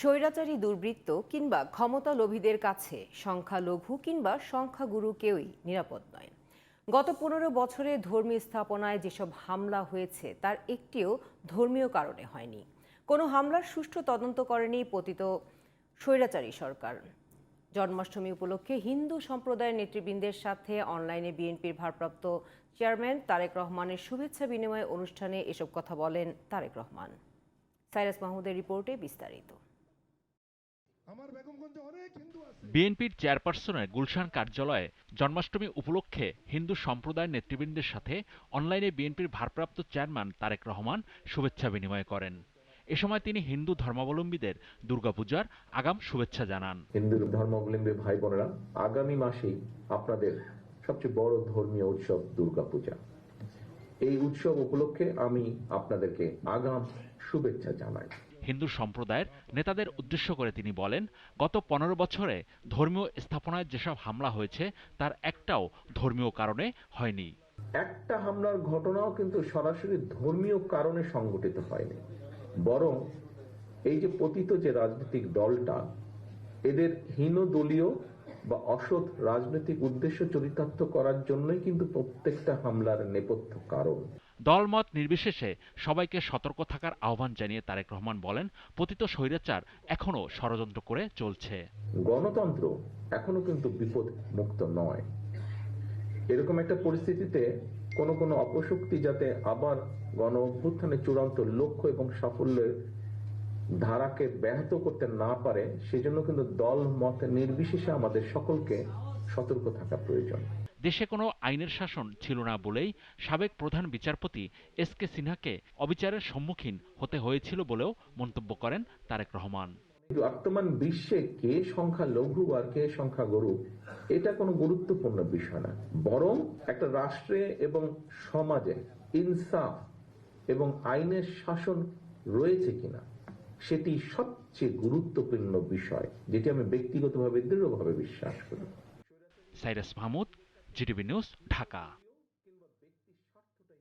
স্বৈরাচারী দুর্বৃত্ত কিংবা ক্ষমতা লোভীদের কাছে সংখ্যালঘু কিংবা সংখ্যাগুরু কেউই নিরাপদ নয়। গত পনেরো বছরে ধর্মীয় স্থাপনায় যেসব হামলা হয়েছে, তার একটিও ধর্মীয় কারণে হয়নি। কোনো হামলার সুষ্ঠু তদন্ত করেনি পতিত স্বৈরাচারী সরকার। জন্মাষ্টমী উপলক্ষে হিন্দু সম্প্রদায়ের নেতৃবৃন্দের সাথে অনলাইনে বিএনপির ভারপ্রাপ্ত চেয়ারম্যান তারেক রহমানের শুভেচ্ছা বিনিময় অনুষ্ঠানে এসব কথা বলেন তারেক রহমান। সাইরাস মাহমুদের রিপোর্টে বিস্তারিত। বিএনপির চেয়ারপারসনের গুলশান কার্যালয়ে জন্মাষ্টমী উপলক্ষে হিন্দু সম্প্রদায়ের নেতৃবৃন্দের সাথে অনলাইনে বিএনপির ভারপ্রাপ্ত চেয়ারম্যান তারেক রহমান শুভেচ্ছা বিনিময় করেন। এ সময় তিনি হিন্দু ধর্মাবলম্বীদের দুর্গাপূজার আগাম শুভেচ্ছা জানান। হিন্দু ধর্মাবলম্বী ভাই বোনেরা আগামী মাসেই আপনাদের সবচেয়ে বড় ধর্মীয় উৎসব দুর্গাপূজা। এই উৎসব উপলক্ষে আমি আপনাদেরকে আগাম শুভেচ্ছা জানাই। হিন্দু সম্প্রদায়ের নেতাদের উদ্দেশ্য করে তিনি বলেন, গত পনেরো বছরে ধর্মীয় স্থাপনায় যেসব হামলা হয়েছে, তার একটাও ধর্মীয় কারণে হয়নি। একটা হামলার ঘটনাও কিন্তু সরাসরি ধর্মীয় কারণে সংঘটিত হয়নি। বরং এই যে পতিত যে রাজনৈতিক দলটা, এদের হীন দলীয় বা অসৎ রাজনৈতিক উদ্দেশ্য চরিতার্থ করার জন্যই কিন্তু প্রত্যেকটা হামলার নেপথ্য কারণ। দলমত নির্বিশেষে সবাইকে সতর্ক থাকার আহ্বান জানিয়ে তারেক রহমান বলেন পতিত স্বৈরাচার এখনও ষড়যন্ত্র করে চলছে। গণতন্ত্র এখনও কিন্তু বিপদ মুক্ত নয়। এরকম একটা পরিস্থিতিতে কোন কোন অপশক্তি যাতে আবার গণ অভ্যুত্থানের চূড়ান্ত লক্ষ্য এবং সাফল্যের ধারাকে ব্যাহত করতে না পারে সেজন্য কিন্তু দল মত নির্বিশেষে আমাদের সকলকে সতর্ক থাকা প্রয়োজন। দেশে কোনো আইনের শাসন ছিল না বলেই সাবেক প্রধান বিচারপতি এস কে সিনহাকে অবিচারের সম্মুখীন হতে হয়েছিল বলেও মন্তব্য করেন তারেক রহমান। বর্তমান বিশ্বে কে সংখ্যা লঘু আর কে সংখ্যা গরু এটা কোনো গুরুত্বপূর্ণ বিষয় না। বরং একটা রাষ্ট্রে এবং সমাজে ইনসাফ এবং আইনের শাসন রয়েছে কিনা সেটি সবচেয়ে গুরুত্বপূর্ণ বিষয়, যেটি আমি ব্যক্তিগতভাবে দৃঢ়ভাবে বিশ্বাস করি। Cyrus Mahmud, GTV news, Dhaka.